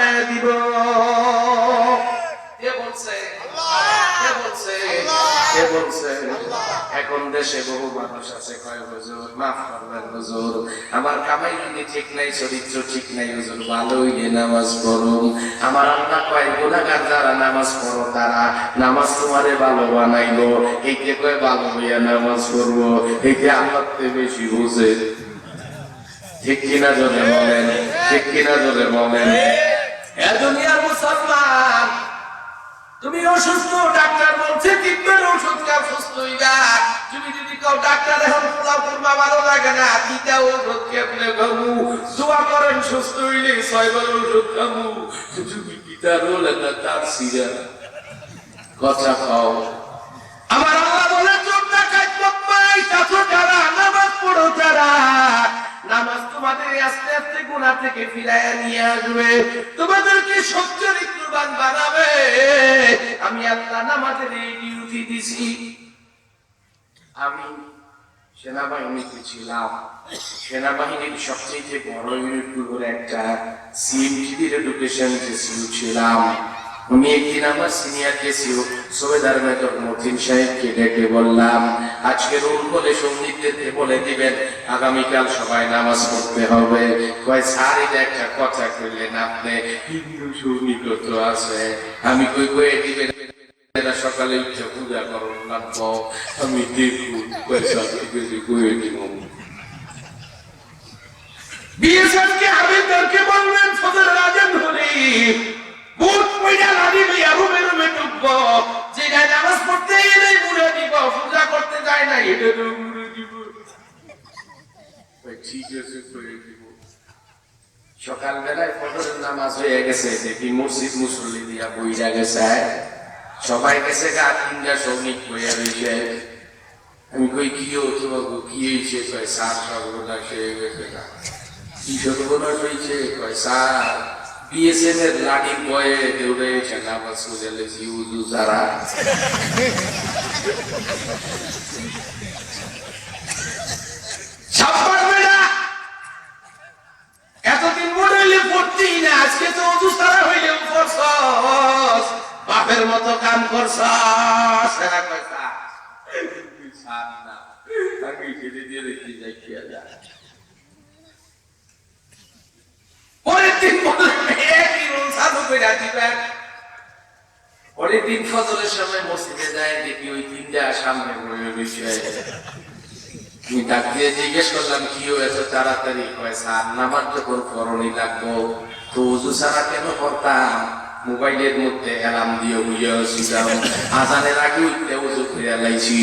বানায় দিব। কে বলছে? কে বলছে? কে বলছে? এখন দেশে বহু মানুষ আছে কয় হুজুর মাফ করবেন হুজুর। আমার কামাই যদি ঠিক নাই চরিত্র ঠিক নাই হুজুর ভালোই নামাজ পড়ুন। আমার আল্লাহ কয় গুণাগার যারা নামাজ পড়ো তারা নামাজ তোমারে ভালো বানাইবো এইকে কয় ভালো হইয়া নামাজ পড়ব। এইকে আল্লাহ বেশি বুঝে। ঠিক কিনা জোরে বলেন? ঠিক কিনা জোরে বলেন? দুনিয়ার মুসলমান, তুমি অসুস্থ, ডাক্তার বলছে, তিনবার ওষুধ খাও, সুস্থ হইবা। তুমি যদি কাউ ডাক্তার, এখন পোলাও করবা ভালো লাগে না, তিনটা ওষুধ কেমনে খামু দোয়া করেন, সুস্থ হইলে ছয়বার ওষুধ খামু। তুমি গীতার হলে না তার সিরা? কথা খাও আমার আল্লাহ বলে চোখ না খাই পাই চাচো যারা, নামাজ পড়ো যারা নামাজ তোমাদের আস্তে আস্তে গুণা থেকে ফিরাইয়া নিয়ে আসবে। তোমাদেরকে সচ্চরিত্রবান বানাবে। আমি আল্লাহ নামাজের এই ডিউটি দিছি। আমি সেনাবাহিনীতে ছিলাম। সেনাবাহিনীর সবচেয়ে বড় ইউনিটগুলোর একটা সিএমটিভির এডুকেশন টেস্ট ছিলাম। আমি একদিন আমার সিনিয়রকে সুবেদার মেজর মতিন সাহেবকে ডেকে বললাম, আজকে রুল বলে বলে দিবেন, আগামীকাল সবাই নামাজ পড়তে হবে। কয় একটা কথা কইলেন আপনি, হিন্দু আছে। আমি কই, কয়ে দিবেন সকালে উঠে পূজা লাগবো আমি দেখুন পয়সা থেকে কয়ে দিব। বলবেন? করতে যায় না, এটা মুড়ে দিব। ঠিক আছে, করে দিব। সকালবেলায় ফজরের নামাজ হয়ে গেছে, দেখি মসজিদ মুসল্লি দিয়া বইরা গেছে। সবাই গেছে গা, তিনটা সৈনিক বইয়া রয়েছে আমি কই, কি হতো বাবু কি হয়েছে কয় সার সর্বনাশ হয়ে গেছে গা। কি সর্বনাশ হয়েছে কয় সার বিএসএন এর লাঠি বয়ে দৌড়ে নামাজ সারা ছাপ্পান বেড়া এতদিন মনে হইলে পড়তেই না আজকে তো অজু হইলে পড়ছস বাপের মতো কাম করছস এরা কয় স্যার, তুই স্যার না, আমি ছেড়ে দিয়ে রেখে যাই খেয়া যা। পরের দিন বললেন, একই রুল চালু কইরা দিবেন। পরের দিন ফজরের সময় মসজিদে যায় দেখি ওই তিনটা সামনে বয়ে রয়েছে আমি ডাক দিয়ে জিজ্ঞেস করলাম কি হয়েছে? তাড়াতাড়ি কয় স্যার নামাজ যখন করণই লাগবো তো উজু ছাড়া কেন করতাম মোবাইলের মধ্যে অ্যালার্ম দিয়ে আসছিলাম আজানের আগে উঠতে উজু করে লাইছি।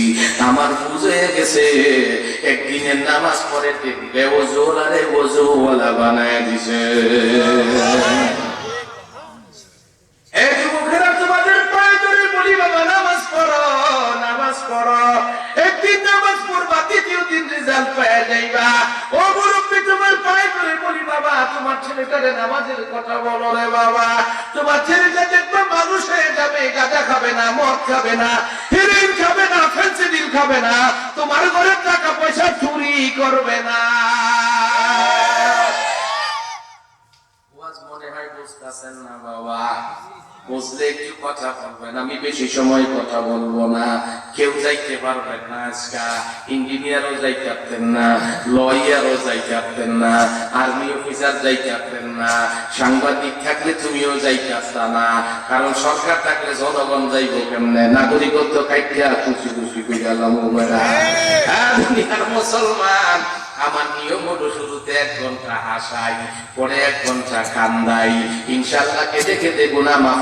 আমার বুঝ হয়ে গেছে। একদিনের নামাজ পরে দেখবে ওজোলারে ওজোওয়ালা বানায় দিছে এই যুবকেরা তোমাদের পায়ে ধরে বলি বাবা নামাজ পড়ো নামাজ পড়ো। একদিন নামাজ পড়বা, দ্বিতীয় দিন রেজাল্ট পেয়ে যাইবা। ও মুরব্বী, তোমার পায়ে ধরে বলি, বাবা, তোমার ছেলেটারে নামাজের কথা বলো রে বাবা। তোমার ছেলেটা দেখবে মানুষ হয়ে যাবে, গাঁজা খাবে না, মদ খাবে না হিরোইন খাবে না ফেন্সিডিল খাবে না। তোমার ঘরের টাকা পয়সা চুরি করবে না। মনে হয় বুঝতেছেন না, বাবা। বুঝলে একটু কথা বলবেন, আমি বেশি সময় কথা বলব না। কেউ যাইতে পারবেন না আজকা, ইঞ্জিনিয়ারও যাইতে পারতেন না, লয়ারও যাইতে পারতেন না, আর্মি অফিসার যাইতে পারতেন না, সাংবাদিক থাকলে তুমিও যাইতে না। কারণ সরকার থাকলে জনগণ যাইব কেমনে? নাগরিকত্ব কাইটিয়া খুশি খুশি করে গেলাম দুনিয়ার মুসলমান, আমার নিয়ম হলো শুরুতে এক ঘণ্টা হাসাই, পরে এক ঘণ্টা কান্দাই। ইনশাল্লাহ কেটে কেটে গুণা মাফ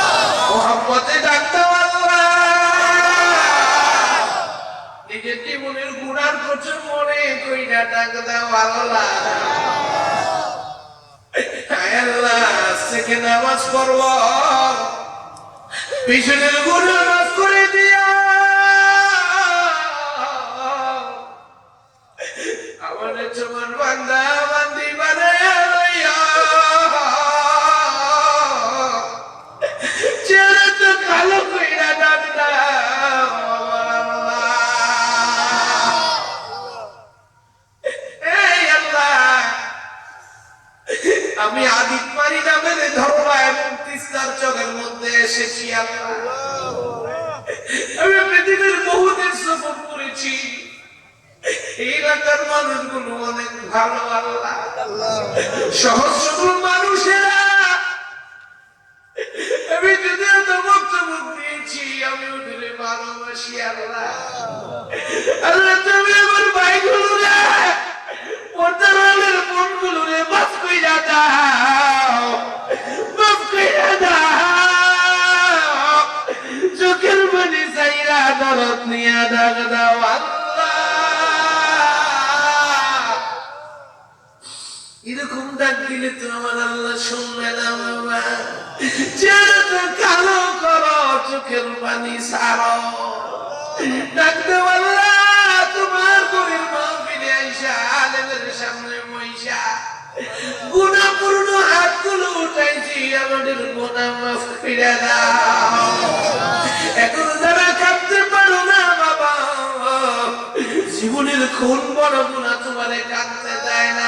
নিজের জীবনের গুণার প্রচুর মনে কইরা ডাক দেও আল্লাহ থেকে নামাজ পড়ব। পিছনের গুণ করে দিয়া। আমি আদিত পারি নামের ধরবা এবং তিস্তার চরের মধ্যে এসেছি আমি পৃথিবীর বহু দেশ সফর করেছি। এলাকার মানুষগুলো অনেক ভালো, আল্লাহ। মানুষের মানুষেরা দিলে আল্লাহ শুনবে না বাবা। কালো চোখের পানি সারো তোমার গরিব মাহফিলে আইসা, আলেমের সামনে গুণাপূর্ণ উঠাইছি, আমাদের মাফ ফিরে দাও। এখন যারা কাঁদতে পারো না বাবা, জীবনের কোন বড় গুণা তোমারে কাঁদতে দেয় না।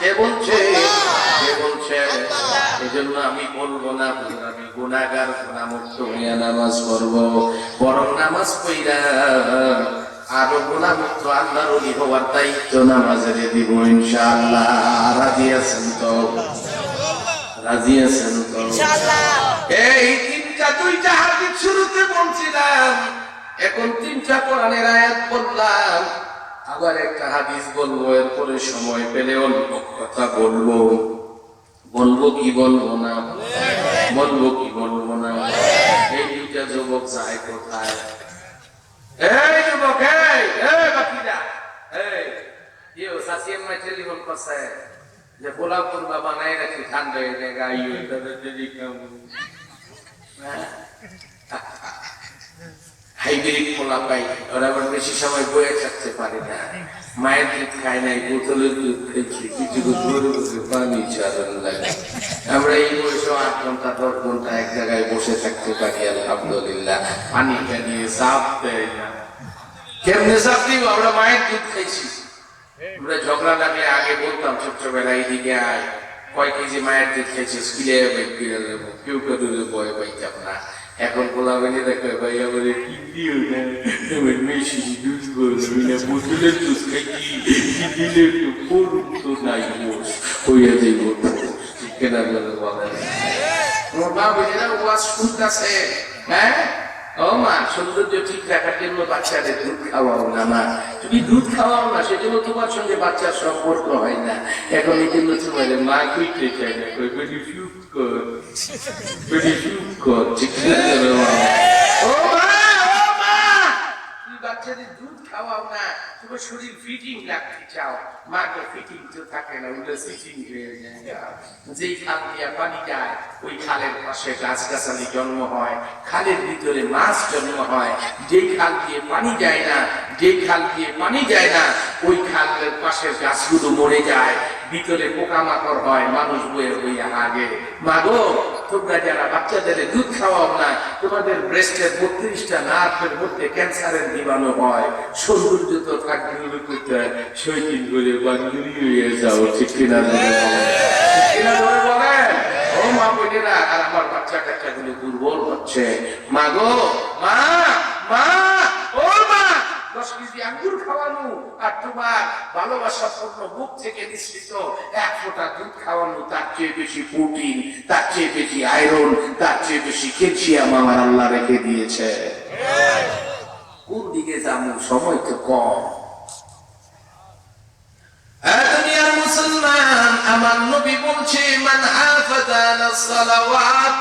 কে বলছে? কে বলছে? এই আমি বলব না আমি গুণাগার গুণামুক্ত হইয়া নামাজ পড়ব। বরং নামাজ পইরা আরও গুণামুক্ত আল্লাহর অলি হওয়ার দায়িত্ব নামাজের দিব ইনশাআল্লাহ। রাজি আছেন তো? রাজি আছেন তো? এই তিনটা দুইটা হাদিস শুরুতে বলছিলাম। এখন তিনটা কোরআনের আয়াত বললাম। আবার একটা হাদিস বলব এরপরে সময় পেলে অল্প কথা বলব। বলব কি বলব না? বলব কি বলব না? এই দুইটা যুবক যায় কোথায়? এই যুবক এই এই বাকিরা এই। ইয়ে টেলিফোন করছে যে করবা বানাই রাখি ঠান্ডা হয়ে যায় গাই তাদের যদি কেমন হাইব্রিড পাই, ওরা আবার বেশি সময় বয়ে থাকতে পারে না। মায়ের দুধ খায় নাই, বোতলের দুধ খেয়েছি, কিছু পানি চালন লাগে। আমরা এই বয়সে আট ঘণ্টা, দশ ঘণ্টা এক জায়গায় বসে থাকতে পারি, আলহামদুলিল্লাহ। পানি চাপ দেয় না। কেমনে চাপ দিব? আমরা মায়ের দুধ খাইছি। আমরা ঝগড়া লাগলে আগে বলতাম ছোট্টবেলায় এদিকে আয়। কয় কেজি মায়ের দুধ খেয়েছিস কিলে কেউ কেউ ভয় পাইতাম না। এখন বলা বেনে দেখে, ভাই আমার কি না আমার মেশি দুধ বলবি না বোতলের দুধ খাইছি কি? দিলে একটু করুন তো নাই মোষ? হইয়া যাইব কেনা বলে বলেন তোমার মা বেনেরা ওয়াজ শুনতেছে। হ্যাঁ? ও মা, সৌন্দর্য ঠিক রাখার জন্য বাচ্চাদের দুধ খাওয়াও না, মা। তুমি দুধ খাওয়াও না, সেজন্য তোমার সঙ্গে বাচ্চার সম্পর্ক হয় না। এখন এই জন্য তোমার মা কইতে চাই না। কই কর ঠিক আছে রে মা ও মা ও মা তুমি বাচ্চাদের দুধ খাওয়াও না তুমি আমাকে শরীর ফিটিং রাখতে চাও মাকে ফিটিং তো থাকে না উল্টো সিটিং হয়ে যায় যেই খাল দিয়া পানি যায় ওই খালের পাশে গাছ গাছালি জন্ম হয় খালের ভিতরে মাছ জন্ম হয় যেই খাল দিয়ে পানি যায় না, যেই খাল দিয়ে পানি যায় না, ওই খালের পাশের গাছগুলো মরে যায়। ভিতরে পোকামাকড় হয়, মানুষ বয়ে বইয়া আগে মাগো, তোমরা যারা বাচ্চাদের দুধ খাওয়াও না, তোমাদের ব্রেস্টের বত্রিশটা নার্ভের মধ্যে ক্যান্সারের জীবাণু হয়। সৌন্দর্য তো থাকতে করতে শৈতিন করে বাঙ্গুলি হয়ে যাও, ঠিক কিনা আর আমার বাচ্চা কাচ্চা গুলো দুর্বল হচ্ছে মা গো মা মা মা! দশ কেজি আঙ্গুর খাওয়ানো আর তোমার ভালোবাসা পূর্ণ বুক থেকে নিঃসৃত এক ফোঁটা দুধ খাওয়ানো, তার চেয়ে বেশি প্রোটিন, তার চেয়ে বেশি আয়রন, তার চেয়ে বেশি ক্যালসিয়াম আমার আল্লাহ রেখে দিয়েছে। কোন দিকে যাব? সময় তো কম। দুনিয়ার মুসলমান, আমার নবী বলছে, মান হাফাজা আলা সালাওয়াত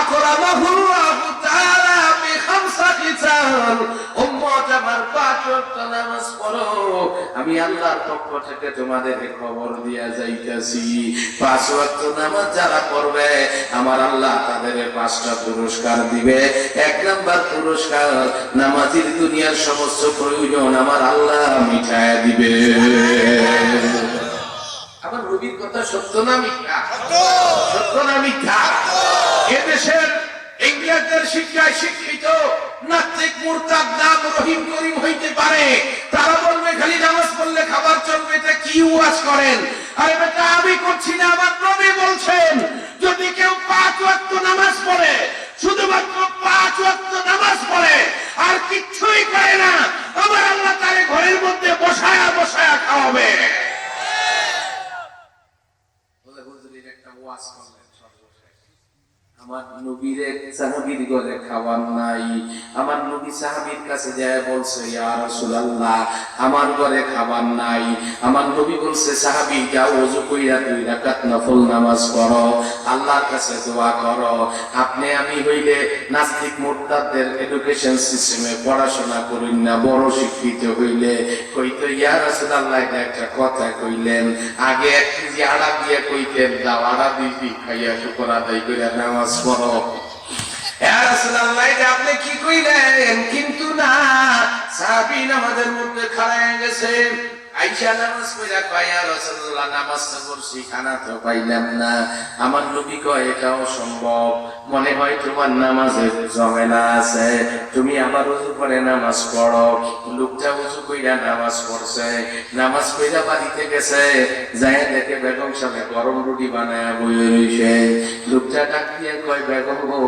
আকরামাহুল্লাহু তাআলা ওয়াক্ত নামাজ পড়ো। আমি আল্লাহর পক্ষ থেকে তোমাদের খবর দিয়া যাইতাছি। পাঁচ ওয়াক্ত নামাজ যারা পড়বে আমার আল্লাহ তাদের পাঁচটা পুরস্কার দিবে। এক নাম্বার পুরস্কার নামাজির দুনিয়ার সমস্ত প্রয়োজন আমার আল্লাহ মিঠায় দিবে। আমার রবির কথা সত্য না মিথ্যা? সত্য। না মিথ্যা? এদেশের ইংরেজদের শিক্ষায় শিক্ষিত নাস্তিক মুরতাদ নাম রহিম করিম হইতে পারে। তারা বলবে, খালি নামাজ পড়লে খাবার চলবে এটা কি ওয়াজ করেন? আরে বেটা, আমি করছি না, আমার নবী বলছেন, যদি কেউ পাঁচ ওয়াক্ত নামাজ পড়ে, শুধুমাত্র পাঁচ ওয়াক্ত নামাজ পড়ে, আর কিচ্ছুই করে না, আমার আল্লাহ তারে ঘরের মধ্যে বসায়া বসায়া খাওয়াবে। একটা ওয়াজ সর্বশেষ আমার নবীর সাহাবীর ঘরে খাবার নাই। আমার নবী সাহাবীর কাছে যায় বলছে, ইয়া রাসূলুল্লাহ, আমার ঘরে খাবার নাই। আমার নবী বলছে, সাহাবী যাও ওযু কইরা দুই রাকাত নফল নামাজ পড়ো। আল্লাহর কাছে দোয়া করো। আপনি আমি হইলে নাস্তিক মুরতাদদের এডুকেশন সিস্টেমে পড়াশোনা করুন না, বড় শিক্ষিত হইলে। কইতো, ইয়া রাসূলুল্লাহ একটা কথা কইলেন। আগে এক কেজি আড়া দিয়ে কইতেন, দাও আড়া দিবি খাইয়া শুকর আদায় করে নামাজ পড়ো। আপনি কি কইলেন? কিন্তু না সাহাবী আমাদের মধ্যে খাড়ায় গেছে আইসা নামাজ রাসূলুল্লাহ নামাজ তো পড়ছি খানা তো পাইলাম না। আমার নবী কয়, এটাও সম্ভব। মনে হয় তোমার নামাজে আছে। তুমি আবার উজু করে নামাজ পড়ো। লোকটা উজু কইরা নামাজ পড়ছে। নামাজ কইরা বাড়িতে গেছে। যায় দেখে বেগম সামনে গরম রুটি বানায় বইয়ে রইছে। লোকটা ডাক দিয়ে কয়, বেগম গো,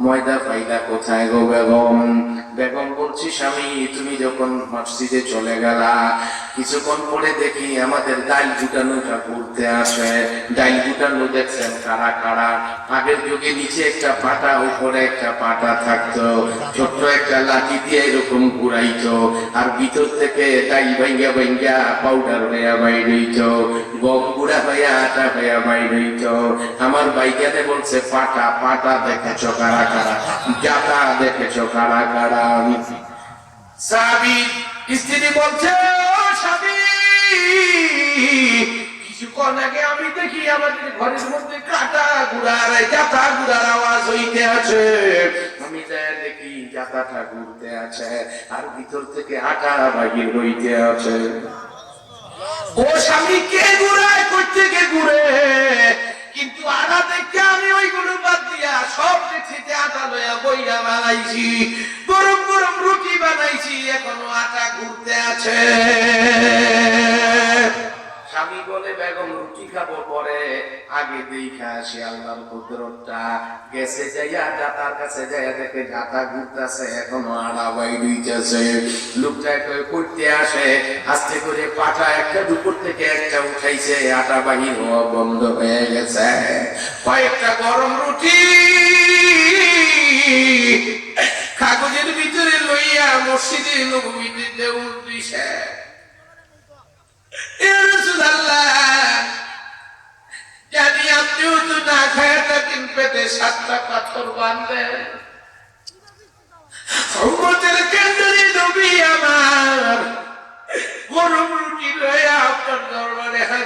ময়দা ফাইদা কোথায় গো বেগম? বেগম বলছি, স্বামী, তুমি যখন মসজিদে চলে গেলা কিছুক্ষণ পরে দেখি আমাদের ডাইল জুটানোটা ঘুরতে আসে ডাইল জুটানো দেখছেন কারা কারা। আগের যুগে নিচে একটা পাটা উপরে একটা পাটা থাকতো, ছোট্ট একটা লাঠি দিয়ে এরকম ঘুরাইতো, আর ভিতর থেকে ডাইল ভাঙ্গা ভাঙ্গা পাউডার হইয়া বাইরেইত গম গুড়া হইয়া আটা হইয়া বাইরেইত আমার বাইকানে বলছে, পাটা পাটা দেখেছ কারা কারা? জাতা দেখেছ কারা কারা? সাবি স্ত্রী বলছে ও কিছুক্ষণ আগে আমি দেখি আমাদের ঘরের মধ্যে কাটা গুড়ার জাতা গুড়ার আওয়াজ হইতে আছে। যাই দেখি জাতাটা ঘুরতে আছে আর ভিতর থেকে আটা বাহির রইতে আছে। ও স্বামী, কে ঘুরায় করতে কে ঘুরে? কিন্তু আটা দেখে আমি ওইগুলো বাদ দিয়া সব দেখতে আটা লইয়া বইয়া বানাইছি। গরম গরম রুটি বানাইছি, এখনও আটা ঘুরতে আছে। স্বামী বলে বেগম রুটি খাব পরে। আগে দেখা আসি আল্লাহর কুদরতটা গেছে যাইয়া দাতার কাছে যাইয়া দেখে দাতা ঘুরতেছে এখনও আড়া বাই দুইতেছে লোকটা কই করতে আসে আস্তে করে পাটা একটা দুপুর থেকে একটা উঠাইছে আটা বাহির হওয়া বন্ধ হয়ে গেছে। কয়েকটা গরম রুটি কাগজের ভিতরে লইয়া মসজিদে দিছে এ রাসূলুল্লাহ,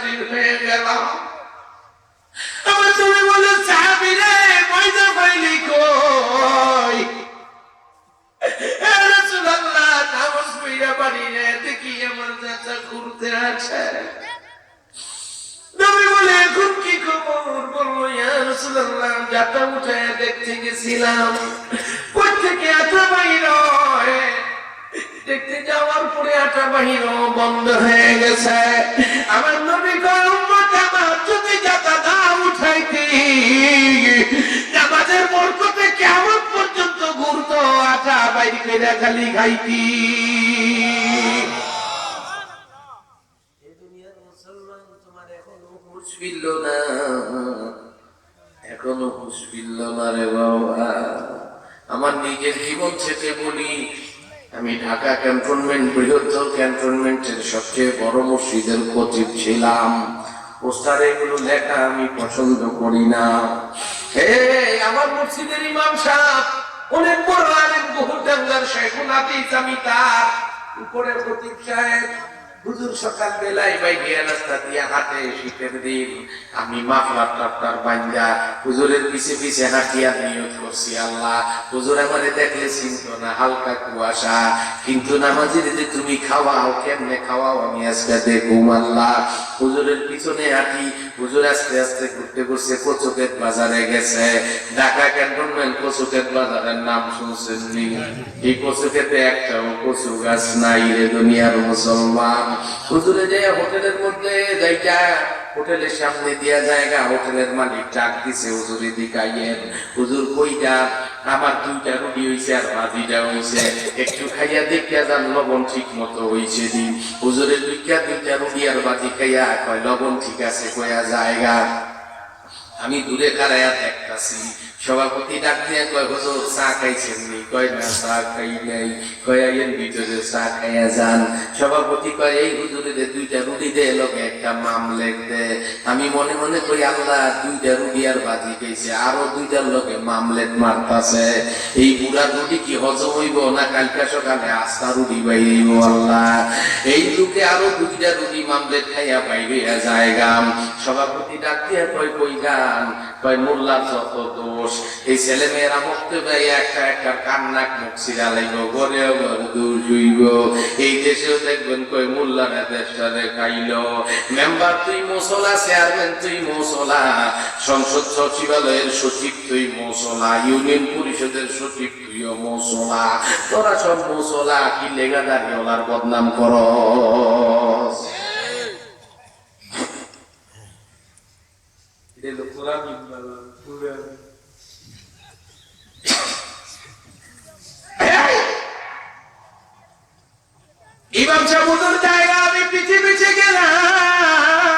জানি হয়ে গেলাম। আমার তুমি বলে চাবি রে ময়দা পাইলি কই? রাসূলুল্লাহ, নামাজ পড়িয়া চাচা ঘুরতে আছে। নবী বলে, এখন কি থেকে আটা আমার নবী যদি যাতা না উঠাইতি নামাজের বরকতে কেমন পর্যন্ত ঘুরতো, আটা বাইর খালি খাইতি এ দুনিয়ার মুসলমান তোমার এখনও হুঁশ ফিরল না। এখনও হুঁশ ফিরল না রে বাবা। আমার নিজের জীবন থেকে বলি, আমি ঢাকা ক্যান্টনমেন্ট, বৃহত্তর ক্যান্টনমেন্টের সবচেয়ে বড় মসজিদের খতিব ছিলাম। পোস্টারে এগুলো লেখা আমি পছন্দ করি না। হে, আমার মসজিদের ইমাম সাহেব, অনেক বড় আলেম, বহু শেখুন হাদিস আমি তার। উপরে খতিব সাহেব হুজুর সকাল বেলায় রাস্তা হাঁটে শীতের দিন। আমি মাফলার টাপটার হুজুরের পিছে পিছে হাঁটিয়া নিয়ত করছি আল্লাহ। হুজুর আমারে দেখলে চিন্ত না, হালকা কুয়াশা। কিন্তু নামাজির যে তুমি খাওয়াও, কেমনে খাওয়াও, আমি আজকে দেখুম আল্লাহ। হুজুরের পিছনে হাঁটি হুজুর আস্তে আস্তে ঘুরতে ঘুরছে কচুকেত বাজারে গেছে। ঢাকা ক্যান্টনমেন্ট কচুকেত বাজারের নাম শুনছেন নি এই কচুকেতে একটাও কচু গাছ নাই রে দুনিয়ার মুসলমান। হুজুরে যে হোটেলের মধ্যে যাইটা হোটেলের সামনে দিয়া জায়গা, হোটেলের মালিক ডাক দিছে, হুজুরে দিকাইয়েন হুজুর কইটা আমার দুইটা রুটি হইছে আর ভাজিটা হইছে। একটু খাইয়া দেখিয়া যান, লবণ ঠিক মতো হইছে দিন। হুজুরের দুইটা দুইটা রুটি আর ভাজি খাইয়া কয়, লবণ ঠিক আছে, কয়া জায়গা? আমি দূরে কারায়া দেখতাছি সভাপতি ডাক দিয়ে কয়, হুজুর, চা খাইছেন নি? কয়, না, চা খাই নাই। কয়, আইয়েন ভিতরে চা খাইয়া যান। সভাপতি কয়, এই হুজুরের দুইটা রুটি দে লোকে একটা মামলেক দে। আমি মনে মনে করি আল্লাহ, দুইটা রুটি আর বাজি খাইছে, আরও দুইটার লোকে মামলেট মারতাছে। এই বুড়া রুটি কি হজম হইব, না কালকা সকালে আস্থা রুটি বাইব আল্লাহ? এই লোকে আরও দুইটা রুটি মামলেট খাইয়া বাইবে জায়গা সভাপতি ডাক দিয়ে কয়, কই গান? কয়, মোল্লার যত দোষ এই ছেলে মেয়েরা মুক্তি পাই একটা একটা কান্নাক মুখ সিরা লাইব ঘরে দূর জুইব। এই দেশেও দেখবেন কই মোল্লারা দেশটারে খাইল। মেম্বার তুই মশলা, চেয়ারম্যান তুই মশলা, সংসদ সচিবালয়ের সচিব তুই মশলা, ইউনিয়ন পরিষদের সচিব তুইও মশলা। তোরা সব মশলা, কি লেগা দাঁড়িয়ে বদনাম করস? ইমাম সাহেবুর জায়গা আমি পিছে পিছে গেলাম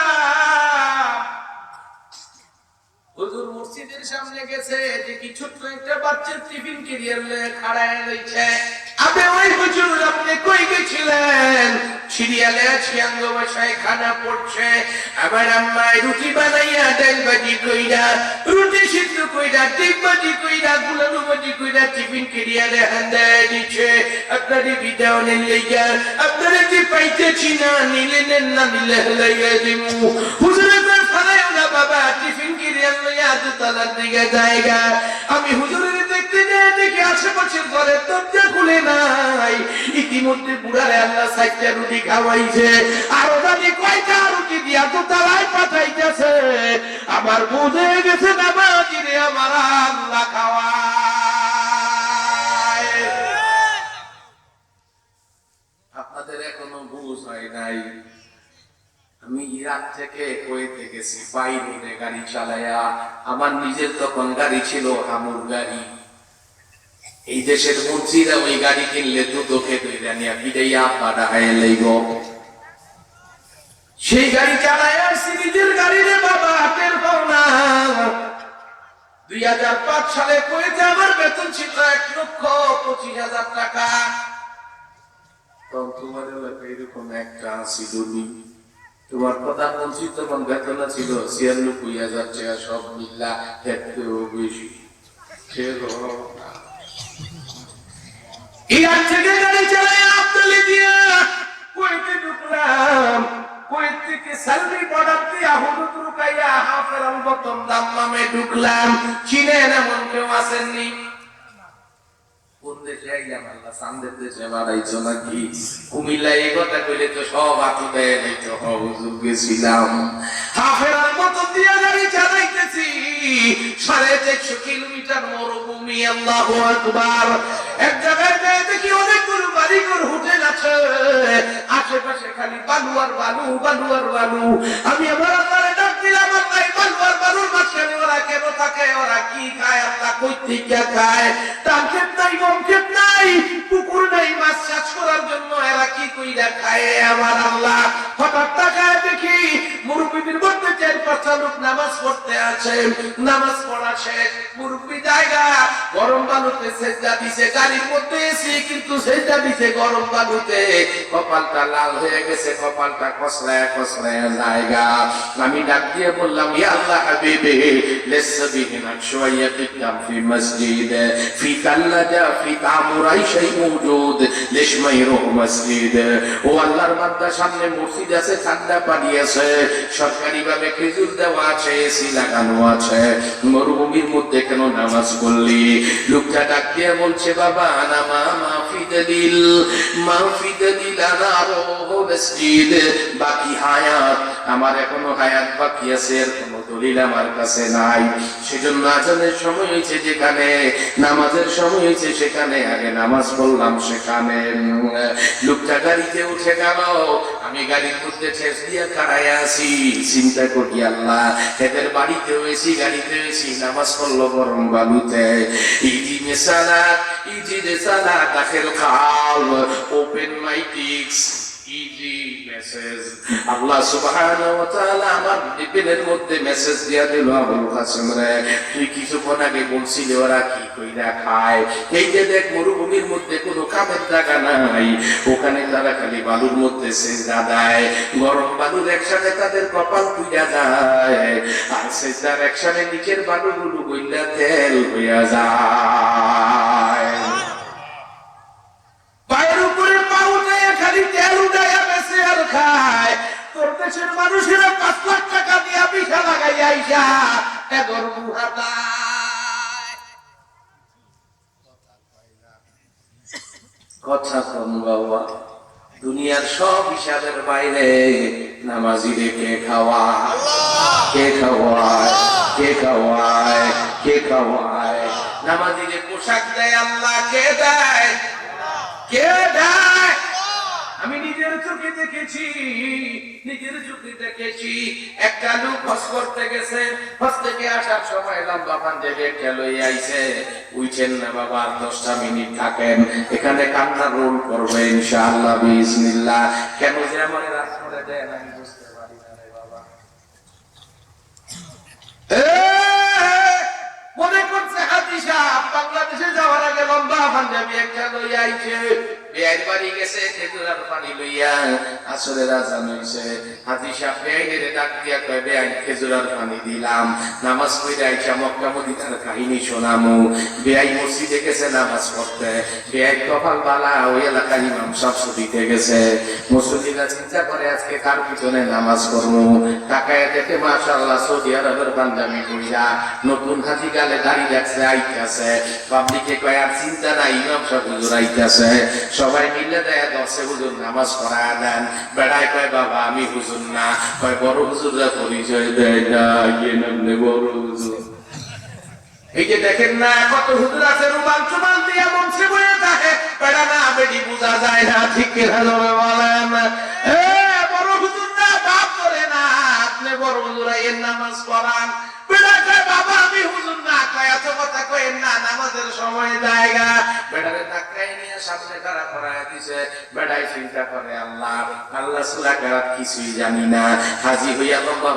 সিরিয়ালে বাসায় খানা পড়ছে। আমার আম্মায় রুটি বানাইয়া ডাল ভাজি কইরা, রুটি সিদ্ধ কইরা, ডিম কইরা, গুলানো ভাজি কইরা টিফিন ক্যারিয়ারে হান্দায় দিচ্ছে। আপনাদের বিদায়নের লেগা আপনারা যে পাইতেছি না, নিলে নেন না, নিলে হলাইয়া দিমু। হুজুরের পর ফালাইও না বাবা, টিফিন ক্যারিয়ার লইয়া দুতলার দিকে জায়গা আমি হুজুরের দেখতে যাই দেখি আশেপাশের ঘরের দরজা খুলে নাই। ইতিমধ্যে বুড়ারে আল্লাহ সাইটটা রুটি খাওয়াইছে। আরও জানি কয়টা রুটি দিয়া তো তালাই পাঠাইতেছে। আমার বুঝে গেছে না, বাজিরে আমার আল্লাহ খাওয়ায় আপনাদের এখনও বুঝ হয় নাই। আমি ইরাক থেকে কুয়েতে গেছি বাই রোডে গাড়ি চালায়া আমার নিজের তখন গাড়ি ছিল হামুর গাড়ি। এই দেশের মন্ত্রীরা ওই গাড়ি কিনলে দুটো খেতে জানিয়া বিদাইয়া পাড়া হায় লইব। সেই গাড়ি চালায় আসছি নিজের গাড়ি রে বাবা হাতের পাওনা দুই হাজার পাঁচ সালে কুয়েতে আমার বেতন ছিল এক লক্ষ পঁচিশ হাজার টাকা। তখন তোমার এলাকায় এরকম একটা ছিল নি। তোমার প্রধানমন্ত্রী তখন বেতন ছিল ছিয়ানব্বই হাজার টাকা, সব মিল্লা হেঁটেও বেশি। ঢুকলাম। কুয়েত এমন কেউ আসেননি কোন দেশে আইলাম আল্লাহ চান্দের দেশে বাড়াইছো নাকি? কুমিল্লা এই কথা কইলে তো সব আটু দেয় নাই তো হুজুর গেছিলাম। হাফেরার মতো দিয়ে গাড়ি চালাইতেছি। সাড়ে চারশো কিলোমিটার মরুভূমি, আল্লাহ আকবার। এক জায়গায় যেয়ে দেখি অনেকগুলো বাড়িঘর, হোটেল আছে। আশেপাশে খালি বালু আর বালু বালু আর বালু। আমি আমার আল্লাহরে ডাক দিলাম, আল্লাহ বালু আর মাঝখানে ওরা কেন থাকে? ওরা কি খায়? আল্লাহ কই থেকে খায়? মুরব্বীদের মধ্যে চার পাঁচটা লোক নামাজ পড়তে আছে নামাজ পড়া শেষ মুরব্বী জায়গা গরম বালুতে সেজদা দিছে গাড়ির মধ্যে এসি কিন্তু সেজদা দিছে গরম বালুতে কপালটা লাল হয়ে গেছে কপালটা কসলায় কসলায় জায়গা আমি ডাক দিয়ে বললাম ইয়া আল্লাহ হাবিবে لسه بهناك شوية قدام في مسجد في ثلاجة في تعمر أي شيء موجود ليش ما يروح مسجد ও আল্লাহর বান্দা সামনে মসজিদ আছে ঠান্ডা পানি আছে সরকারি ভাবে খেজুর দেওয়া আছে, এসি লাগানো আছে। মরুভূমির মধ্যে কেন নামাজ করলি লোকটা ডাক দিয়ে বলছে, বাবা, নামা মাফি দিল মাফি দিল আনা রো বাকি হায়াত আমার এখনও হায়াত বাকি আছে, এর কোনো দলিল আমার কাছে নাই। সেজন্য আজানের সময় হয়েছে যেখানে, নামাজের সময় হয়েছে সেখানে, আগে নামাজ পড়লাম সেখানে। লোকটা গাড়িতে উঠে গেল, আমি গাড়ির মধ্যে ঠেস দিয়ে খাড়াই আছি। চিন্তা করি, আল্লাহ, এদের বাড়িতে হয়েছি, গাড়িতে হয়েছি, নামাজ পড়ল গরম বালুতে। ইজি মেসালাত, ইজি রেসালাত, আখের খাল, ওপেন মাই টিক্স ওখানে তারা খালি বালুর মধ্যে গরম বালুর একসাথে তাদের কপাল পুইরা যায়। আর সেজদার একসাথে নিচের বালুগুলো গইলা তেল হইয়া যায়। আইসা এগর মুহাদায় কথা কম বাবা দুনিয়ার সব হিসাবের বাইরে নামাজি কে খাওয়া কে খাওয়ায়? কে খাওয়ায়? কে খাওয়ায়? নামাজিরে পোশাক দেয় আল্লাহ কে দেয়? কে দেয়? আমি নিজের চোখে দেখেছি, নিজের চোখে দেখেছি। একটা লোক হস করতে গেছে হস থেকে আসার সময় লম্বা পাঞ্জাবি একটা লই আইছে। উঠেন না বাবা দশটা মিনিট থাকেন। এখানে কান্না রোল করবে, ইনশাআল্লাহ, বিসমিল্লাহ। কেন যে আমার রাত করে দেন, আমি বুঝতে পারি না রে বাবা। মনে করছে হাজি বাংলাদেশে যাওয়ার আগে লম্বা পাঞ্জাবি একটা লই আইছে। নামাজ পড়ে আইসা মক্কা মদিনার কাহিনী শোনামু। বেআই মসজিদে গেছে নামাজ পড়তে। বেআই কপাল বালা, ওই এলাকার ইমাম সব ছুটিতে গেছে। মুসলিমরা চিন্তা করে, আজকে কার পিছনে নামাজ পড়ব? তাকায় দেখে, মাশাআল্লাহ, সৌদি আরবের পাঞ্জাবি কইরা নতুন হাজি গালে দাড়ি রাখছে, আইতাছে। পাবলিকে কয়, আর চিন্তা নাই, ইমাম সব হুজুর আইতাছে। সবাই মিলে দেয় দশে হুজুর নামাজ পড়ায় দেন। বেড়ায় কয়, বাবা, আমি হুজুর না। কয়, বড় হুজুররা পরিচয় দেয় না ইয়ে নামলে বড় হুজুর। এই যে দেখেন না, কত হুজুর আছে, রুমাল চুমাল দিয়ে বয়ে বেড়া না বোঝা যায় না, ঠিক কিনা বলেন। বড় হুজুর না বাপ করে না, আপনি বড় হুজুর এর নামাজ পড়ান। না এত কথা না, নামাজের সময় জায়গা। ধাক্কায় নিয়ে সামনে করায় দিছে। চিন্তা করে, আল্লাহ আল্লাহ কিছুই জানি না। হাজি হইয়া লম্বা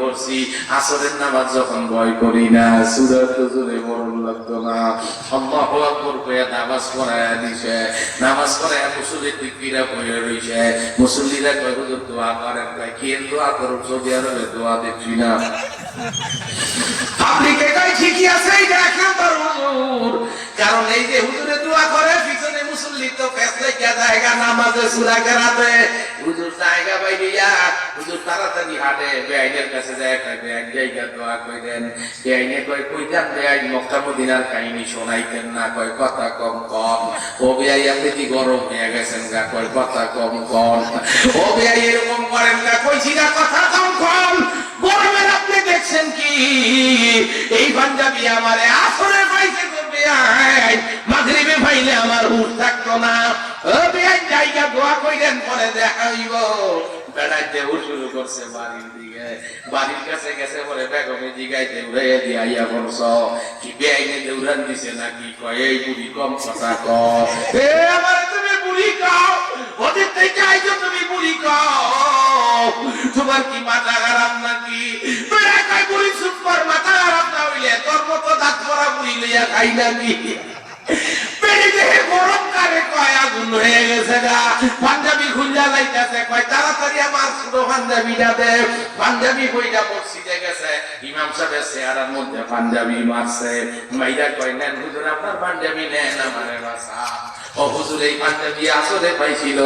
করছি। আসরের নামাজ যখন ভয় করি না সুরা তো জোরে মরণ লাগতো না। কইয়া নামাজ পড়ায় দিছে। নামাজ মুসল্লির কয় দোয়া করেন। কয়, কি দোয়া করুন সৌদি আরবে দোয়া দেখছি না। পাবলিকে কয়, ঠিকই আছে, এইটা এক হুজুর। কারণ এই যে হুজুরে দোয়া করে, পিছনে মুসল্লি তো ফেসলে জায়গা নামাজে সুরা কেরাতে। হুজুর জায়গা বাইরিয়া হুজুর তাড়াতাড়ি হাটে, বেআইনের কাছে যায় বেআইন জায়গা দোয়া কইলেন বেআইনে কয়, কইতাম বেআইন মক্কা মদিনার কাহিনী শোনাইতেন না, কয়, কথা কম কম। ও বেআই আপনি কি গরম হয়ে গেছেন গা, কয়, কথা কম কম। ও বেআই এরকম করেন না কইছি না কথা তুমি বুড়ি কও তোমার কি মাথা খারাপ নাকি? বেড়া কয় বুড়ি মাথা খারাপ না হইলে তোর মতো দাঁত পরা বুড়ি লইয়া খাই না কি পাঞ্জাবি খুললা লাইতাছে কয়, তাড়াতাড়ি আমার পাঞ্জাবি কইটা মসজিদে গেছে। ইমাম সাহেবের পাঞ্জাবি মারছে। মাইরা কয় আপনার পাঞ্জাবি নেন আমারে বাসা। ও হুজুর, এই পাঞ্জাবি আসরে পাইছিল?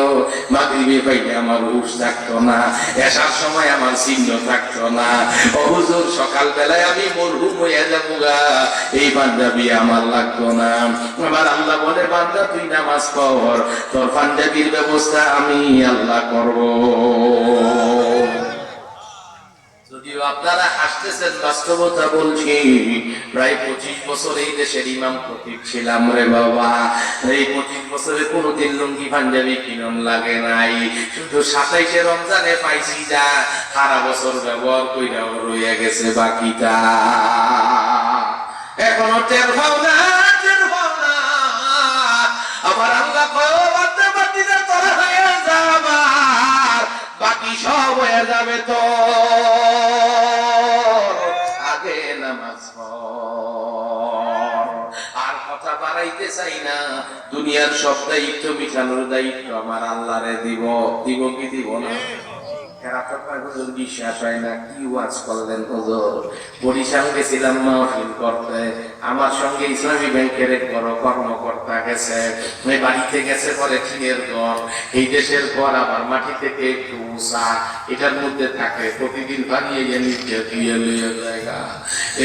মাগরিবে পাইলে আমার হুশ থাকতো না, এসার সময় আমার চিহ্ন থাকতো না। ও হুজুর সকাল বেলায় আমি মরহুম হইয়া যাব গা, এই পাঞ্জাবি আমার লাগতো না। আমার আল্লাহ বলে, বান্দা, তুই নামাজ পড়, তোর পাঞ্জাবির ব্যবস্থা আমি আল্লাহ করব। আপনারা হাসতেছেন, বাস্তবতা বলছি। প্রায় পঁচিশ বছর এই দেশের ইমাম খতিব ছিলাম রে বাবা। এই পঁচিশ বছরে কোনোদিন লুঙ্গি পাঞ্জাবি কিনন লাগে নাই। শুধু সাতাইশে রমজানে পাইছি যা, সারা বছর ব্যবহার কইরাও রইয়া গেছে বাকিটা। এখনও টের পাও না, টের পাও না। আমার আল্লাহ কয় ও বাদ্দা তোরা হয়ে যা বাকি সব হয়ে যাবে তো। কথা বাড়াইতে চাই না। দুনিয়ার সব দায়িত্ব মিশানোর দায়িত্ব আমার আল্লাহরে দিব। দিব কি দিব না? এরা তো কয় হুজুর বিশ্বাস হয় না, কি ওয়াজ করলেন হুজুর? আমার সঙ্গে ইসলামী ব্যাংকের এক কর্মকর্তা গেছে। বাড়িতে গেছে পরে ঘর। এই দেশের ঘর আবার মাটি থেকে এটার মধ্যে থাকে, প্রতিদিন বানিয়ে গিয়ে জায়গা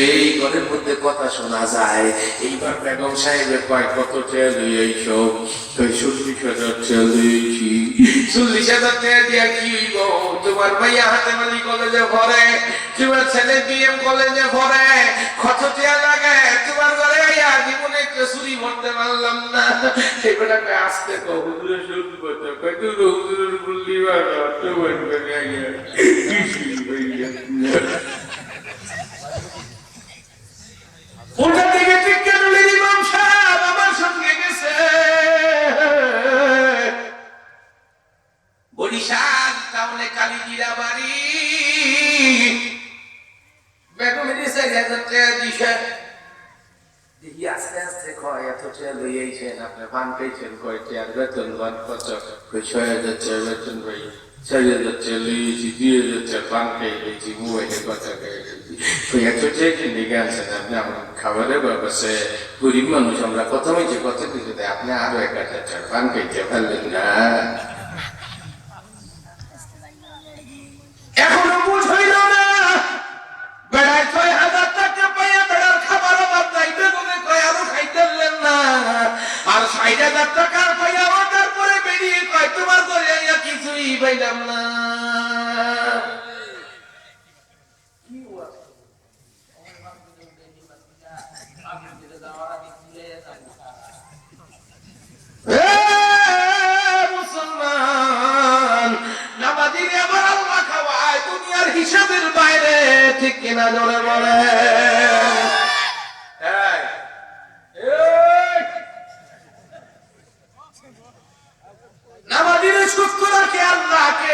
এই ঘরের মধ্যে কথা শোনা যায়। এইবার বেগম সাহেবের কয় কত চেয়ে লইয়াইছ কই চল্লিশ হাজার চল্লিশ হাজার তোমার মাইয়া হাতে মালি কলেজে পড়ে তোমার ছেলে বিএম কলেজে পড়ে খচটিয়া লাগে, তোমার ঘরে আইয়া জীবনে চুরি করতে পারলাম না। এবারে আসতে তো হুজুরের শুনতে পারতো কত হুজুরের বললি বা তো বলবে আইয়া ছয় টাকা বেতন ভাই টাকা লইয়েছি দুই হাজার টাকা ভান পেয়ে গেছি মোবাইলে কথা পেয়ে গেছি টাকা কিনে গেছেন আপনি আমার খাবারের ব্যবস্থা গরিব মানুষ আমরা প্রথমে যে কথা আপনি আরও এক হাজার টাকা ভান পেয়েছে না পাইলাম না। হিসাবের বাইরে ঠিক কিনা জোরে বলে এই, এই। নামাজিরে সুস্থ রাখে আল্লাহ কে